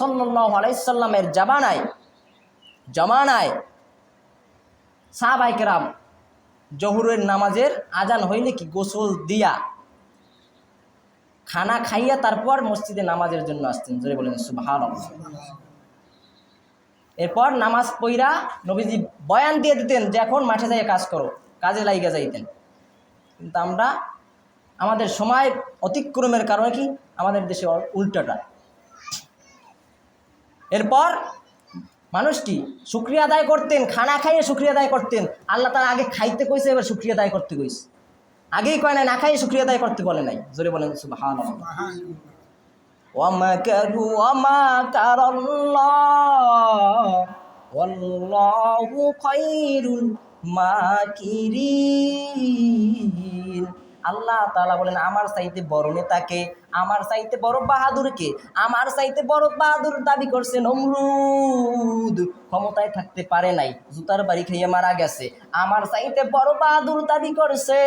সাল্লাহ জামানায়, জমানায় সাহাবাইকেরাম জহুরের নামাজের আজান হইলে কি? গোসল দিয়া খানা খাইয়া তারপর মসজিদে নামাজের জন্য আসতেন। জোরে বলেন সুভান এরপর নামাজ পইরা নবীজি বয়ান দিয়ে দিতেন যে, এখন মাঠে যাইয়া কাজ করো, কাজে লাইগা যাইতেন। কিন্তু আমরা, আমাদের সময় অতিক্রমের কারণে কি? আমাদের দেশে উল্টাটা। এরপর মানুষ কি শুক্রিয়া আদায় করতেন খানা খাইয়ে শুক্রিয়া আদায় করতেন আল্লাহ তারা আগে খাইতে কইছে এবার শুক্রিয়া আদায় করতে কইছে আগেই কয় নাই না খাইয়ে শুক্রিয়া আদায় করতে বলে নাই জোরে বলেন সুবহান ومكروا ومكر الله والله خير الماكرين আল্লাহ তালা বলেন, আমার চাইতে বড় নেতাকে আমার চাইতে বড় বাহাদুরকে আমার চাইতে বড় বাহাদুর দাবি করছে নমরুদ। ক্ষমতায় থাকতে পারে নাই, জুতার বাড়ি খেয়ে মারা গেছে। আমার চাইতে বড় বাহাদুর দাবি করছে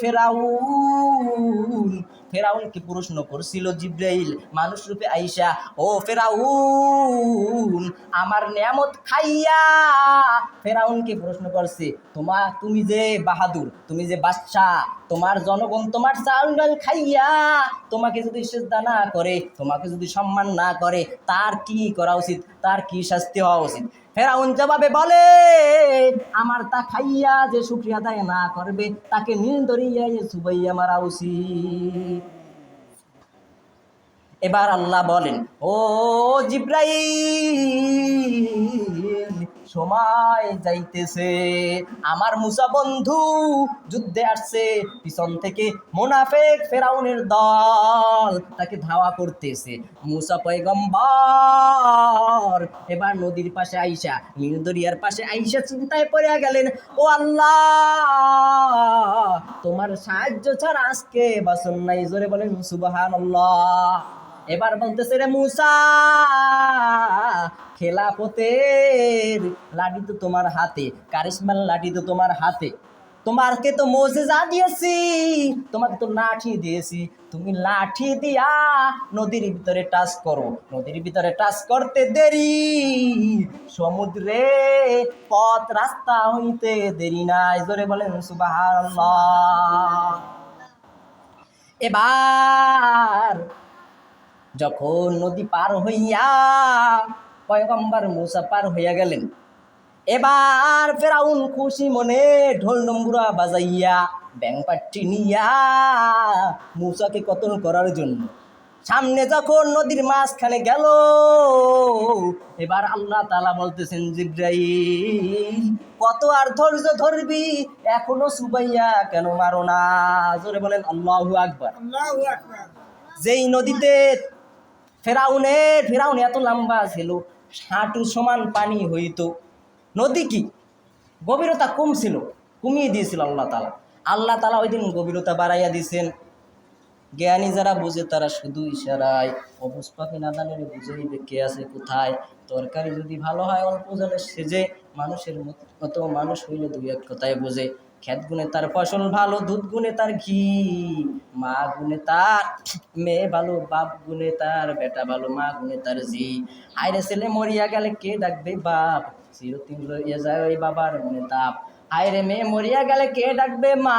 ফেরাউন। ফেরাউনকে প্রশ্ন করছিল জিব্রাইল, মানুষ রূপে আইসা ও ফেরাউন, আমার নিয়ামত খাইয়া। ফেরাউনকে প্রশ্ন করছে, তোমা, তুমি যে বাহাদুর, তুমি যে বাদশাহ তোমার জনগণ তোমার চাল ডাল খাইয়া তোমাকে যদি সেজদা না করে, তোমাকে যদি সম্মান না করে, তার কি করা উচিত? তার কি শাস্তি হওয়া উচিত? ফেরাউন জবাবে বলে, আমার তা খাইয়া যে শুক্রিয়া আদায় না করবে, তাকে নীল ধরিয়া সুবাইয়া মারা উচিত। এবার আল্লাহ বলেন, ও জিব্রাইল সময় যাইতেছে। আমার মুসা বন্ধু যুদ্ধে আসছে, পিছন থেকে মোনাফেক ফেরাউনের দল তাকে ধাওয়া করতেছে। মুসা পয়গম্বর এবার নদীর পাশে আইসা, নীল দরিয়ার পাশে আইসা চিন্তায় পড়ে গেলেন, ও আল্লাহ, তোমার সাহায্য ছাড়া আজকে বাসন নাই। জোরে বলেন সুবাহান এবার বলতেছে রে মুসা খেলাপতের লাঠি তো তোমার হাতে, কারিশমার লাঠি তো তোমার হাতে। তোমারকে তো মোজেজা দিয়েছি, তোমাকে তো লাঠি দিয়েছি। তুমি লাঠি দিয়া নদীর ভিতরে টাচ করো। নদীর ভিতরে টাচ করতে দেরি, সমুদ্রে পথ রাস্তা হইতে দেরি নাই। জোরে বলেন, সুবহানাল্লাহ। এবার যখন নদী পার হইয়া পয়গম্বর মুসা পার হইয়া গেলেন এবার ফেরাউন খুশি মনে ঢোল নম্বুরা বাজাইয়া ব্যাংপাট্টি নিয়া মুসাকে কতল করার জন্য। সামনে যখন নদীর মাঝখানে গেল এবার আল্লাহ তালা বলতেছেন জিব্রাইল কত আর ধৈর্য ধরবি? এখনও সুবাইয়া কেন মারো না? জোরে বলেন আল্লাহু আকবার। যেই নদীতে ফেরাউনের ফেরাউন এত লম্বা ছিল হাঁটু সমান পানি হইতো। নদী কি? গভীরতা কম ছিল, কমিয়ে দিয়েছিল আল্লাহ তালা আল্লাহ তালা ওই দিন গভীরতা বাড়াইয়া দিয়েছেন। জ্ঞানী যারা বুঝে, তারা শুধু ইশারায়, অবুজ পাখি বুঝে নিবে কে আছে কোথায়। তরকারি যদি ভালো হয়, অল্প জলে সেজে মানুষের মতো মানুষ হইলে দুই এক কথায় বোঝে। খেত গুনে তার ফসল ভালো দুধ গুনে তার ঘি, মা গুনে তার মেয়ে ভালো, বাপ গুনে তার বেটা ভালো, মা গুনে তার জি। আইরে ছেলে মরিয়া গেলে কে ডাকবে বাপ? চিরদিন রইয়া যায় ওই বাবার মনে তাপ। আইরে মেয়ে মরিয়া গেলে কে ডাকবে মা?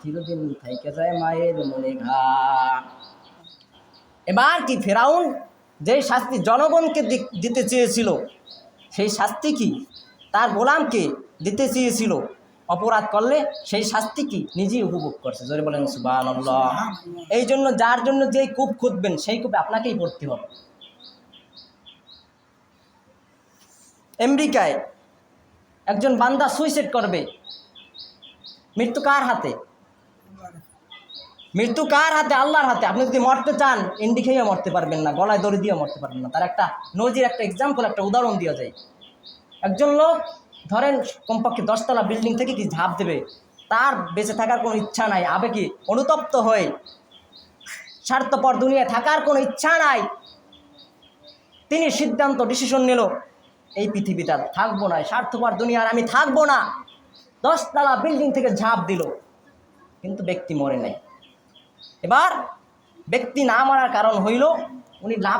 চিরদিন থাইকে যায় মায়ের মনে ঘা। এবার কি ফেরাউন যে শাস্তি জনগণকে দিতে চেয়েছিল সেই শাস্তি কি? তার গোলামকে দিতে চেয়েছিল অপরাধ করলে সেই শাস্তি কি? নিজেই উপভোগ করছে। জোরে বলেন সুবাহ এই জন্য যার জন্য যেই কূপ খুঁজবেন সেই কূপে আপনাকেই পড়তে হবে। আমেরিকায় একজন বান্দা সুইসাইড করবে। মৃত্যু কার হাতে? মৃত্যু কার হাতে? আল্লাহর হাতে। আপনি যদি মরতে চান ইন্ডি খেয়ে মরতে পারবেন না, গলায় দড়ি দিয়ে মরতে পারবেন না। তার একটা নজির, একটা এক্সাম্পল একটা উদাহরণ দেওয়া যায় একজন লোক, ধরেন কমপক্ষে দশতলা বিল্ডিং থেকে কি ঝাঁপ দেবে? তার বেঁচে থাকার কোনো ইচ্ছা নাই। আবেগে অনুতপ্ত হয়ে, স্বার্থপর দুনিয়ায় থাকার কোনো ইচ্ছা নাই। তিনি সিদ্ধান্ত ডিসিশন নিল, এই পৃথিবীতে আর থাকব না স্বার্থপর দুনিয়ার আমি থাকব না। দশতলা বিল্ডিং থেকে ঝাঁপ দিল। কিন্তু ব্যক্তি মরে নাই। এবার ব্যক্তি না মারার কারণ হইল উনি লাভ